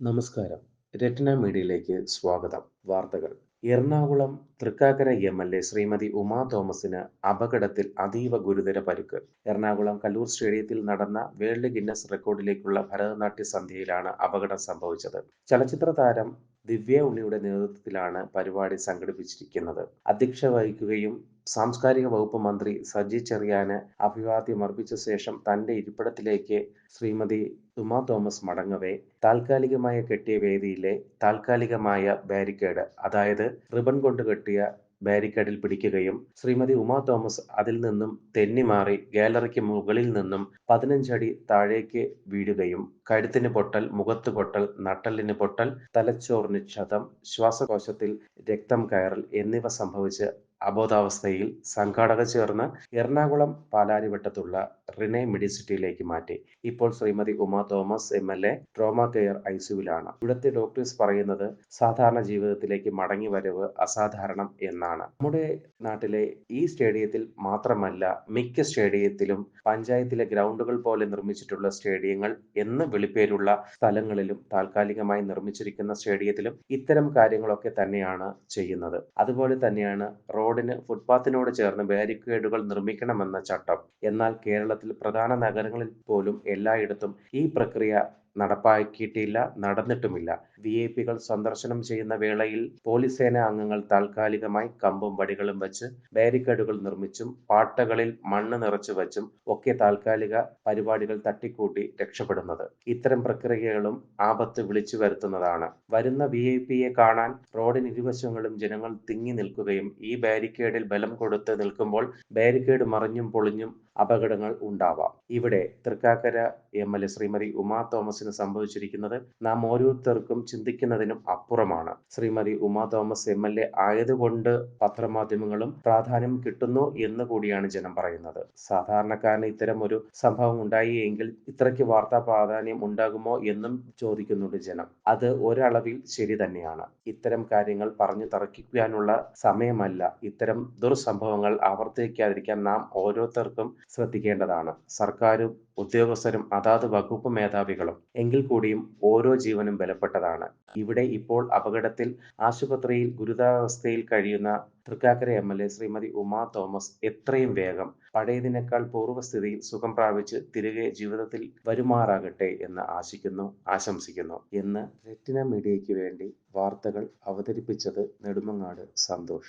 നമസ്കാരം. രത്ന മീഡിയയിലേക്ക് സ്വാഗതം. വാർത്തകൾ. Ernakulam Thrikkakara M L A Shrimati Uma തോമസിന് അപകടത്തിൽ അതീവ ഗുരുതര പരുക്ക്. എറണാകുളം കല്ലൂർ സ്റ്റേഡിയത്തിൽ നടന്ന വേൾഡ് ഗിന്നസ് റെക്കോർഡിലേക്കുള്ള ഭരതനാട്യ സന്ധ്യയിലാണ് അപകടം സംഭവിച്ചത്. ചലച്ചിത്ര താരം ദിവ്യ ഉണ്ണിയുടെ നേതൃത്വത്തിലാണ് പരിപാടി സംഘടിപ്പിച്ചിരിക്കുന്നത്. അധ്യക്ഷ വഹിക്കുകയും സാംസ്കാരിക വകുപ്പ് മന്ത്രി സജി ചെറിയാന് അഭിവാദ്യം അർപ്പിച്ച ശേഷം തന്റെ ഇരിപ്പിടത്തിലേക്ക് ശ്രീമതി ഉമ തോമസ് മടങ്ങവേ. താൽക്കാലികമായ കെട്ടിയ വേദിയിലെ താൽക്കാലികമായ ബാരിക്കേഡ് അതായത് റിബൺ കൊണ്ട് കെട്ടിയ ബാരിക്കേഡിൽ പിടിക്കുകയും ശ്രീമതി ഉമാ തോമസ് അതിൽ നിന്നും തെന്നിമാറി ഗാലറിക്ക് മുകളിൽ നിന്നും പതിനഞ്ചടി താഴേക്ക് വീഴുകയും കഴുത്തിന് പൊട്ടൽ മുഖത്ത് പൊട്ടൽ നട്ടലിന് പൊട്ടൽ തലച്ചോറിന് ക്ഷതം ശ്വാസകോശത്തിൽ രക്തം കയറൽ എന്നിവ സംഭവിച്ച് അബോധാവസ്ഥയിൽ സംഘാടകർ ചേർന്ന് എറണാകുളം പാലാരിവട്ടത്തുള്ള റിനെ മെഡിസിറ്റിയിലേക്ക് മാറ്റി. ഇപ്പോൾ Shrimati Uma Thomas M L A trauma care ഐസിയുവിലാണ് ഇവിടുത്തെ ഡോക്ടേഴ്സ് പറയുന്നത് സാധാരണ ജീവിതത്തിലേക്ക് മടങ്ങി വരവ് അസാധാരണം എന്നാണ്. നമ്മുടെ നാട്ടിലെ ഈ സ്റ്റേഡിയത്തിൽ മാത്രമല്ല മിക്ക സ്റ്റേഡിയത്തിലും പഞ്ചായത്തിലെ ഗ്രൗണ്ടുകൾ പോലെ നിർമ്മിച്ചിട്ടുള്ള സ്റ്റേഡിയങ്ങൾ എന്ന് വിളിപ്പേരുള്ള സ്ഥലങ്ങളിലും താൽക്കാലികമായി നിർമ്മിച്ചിരിക്കുന്ന സ്റ്റേഡിയത്തിലും ഇത്തരം കാര്യങ്ങളൊക്കെ തന്നെയാണ് ചെയ്യുന്നത്. അതുപോലെ തന്നെയാണ് റോഡിന് ഫുട്പാത്തിനോട് ചേർന്ന് ബാരിക്കേഡുകൾ നിർമ്മിക്കണമെന്ന ചട്ടം. എന്നാൽ കേരളത്തിൽ പ്രധാന നഗരങ്ങളിൽ പോലും എല്ലായിടത്തും ഈ പ്രക്രിയ നടപ്പാക്കിയിട്ടില്ല നടന്നിട്ടുമില്ല. വി ഐ പികൾ സന്ദർശനം ചെയ്യുന്ന വേളയിൽ പോലീസ് സേന അംഗങ്ങൾ താൽക്കാലികമായി കമ്പും വടികളും വെച്ച് ബാരിക്കേഡുകൾ നിർമ്മിച്ചും പാട്ടകളിൽ മണ്ണ് നിറച്ചു വച്ചും ഒക്കെ താൽക്കാലിക പരിപാടികൾ തട്ടിക്കൂട്ടി രക്ഷപ്പെടുന്നത്. ഇത്തരം പ്രക്രിയകളും ആപത്ത് വിളിച്ചു വരുത്തുന്നതാണ്. വരുന്ന വി ഐ പിയെ കാണാൻ റോഡിന് ഇരുവശങ്ങളും ജനങ്ങൾ തിങ്ങി നിൽക്കുകയും ഈ ബാരിക്കേഡിൽ ബലം കൊടുത്ത് നിൽക്കുമ്പോൾ ബാരിക്കേഡ് മറിഞ്ഞും പൊളിഞ്ഞും അപകടങ്ങൾ ഉണ്ടാവാം. ഇവിടെ Thrikkakara M L A Shrimati Uma തോമസിന് സംഭവിച്ചിരിക്കുന്നത് നാം ഓരോരുത്തർക്കും ചിന്തിക്കുന്നതിനും അപ്പുറമാണ്. Shrimati Uma Thomas M L A ആയതുകൊണ്ട് പത്രമാധ്യമങ്ങളും പ്രാധാന്യം കിട്ടുന്നു എന്ന് കൂടിയാണ് ജനം പറയുന്നത്. സാധാരണക്കാരന് ഇത്തരം ഒരു സംഭവം ഉണ്ടായി എങ്കിൽ ഇത്രയ്ക്ക് വാർത്താ പ്രാധാന്യം ഉണ്ടാകുമോ എന്നും ചോദിക്കുന്നുണ്ട് ജനം. അത് ഒരളവിൽ ശരി തന്നെയാണ്. ഇത്തരം കാര്യങ്ങൾ പറഞ്ഞു തർക്കിക്കാനുള്ള സമയമല്ല. ഇത്തരം ദുർസംഭവങ്ങൾ ആവർത്തിക്കാതിരിക്കാൻ നാം ഓരോരുത്തർക്കും ശ്രദ്ധിക്കേണ്ടതാണ്. സർക്കാരും ഉദ്യോഗസ്ഥരും അതാത് വകുപ്പ് മേധാവികളും എങ്കിൽ കൂടിയും ഓരോ ജീവനും ബലപ്പെട്ടതാണ്. ഇവിടെ ഇപ്പോൾ അപകടത്തിൽ ആശുപത്രിയിൽ ഗുരുതരാവസ്ഥയിൽ കഴിയുന്ന Thrikkakara M L A Shrimati Uma Thomas എത്രയും വേഗം പഴയതിനേക്കാൾ പൂർവസ്ഥിതിയിൽ സുഖം പ്രാപിച്ച് തിരികെ ജീവിതത്തിൽ വരുമാറാകട്ടെ എന്ന് ആശിക്കുന്നു ആശംസിക്കുന്നു. എന്ന് റെറ്റിന മീഡിയയ്ക്ക് വേണ്ടി വാർത്തകൾ അവതരിപ്പിച്ചത് നെടുമങ്ങാട് സന്തോഷ്.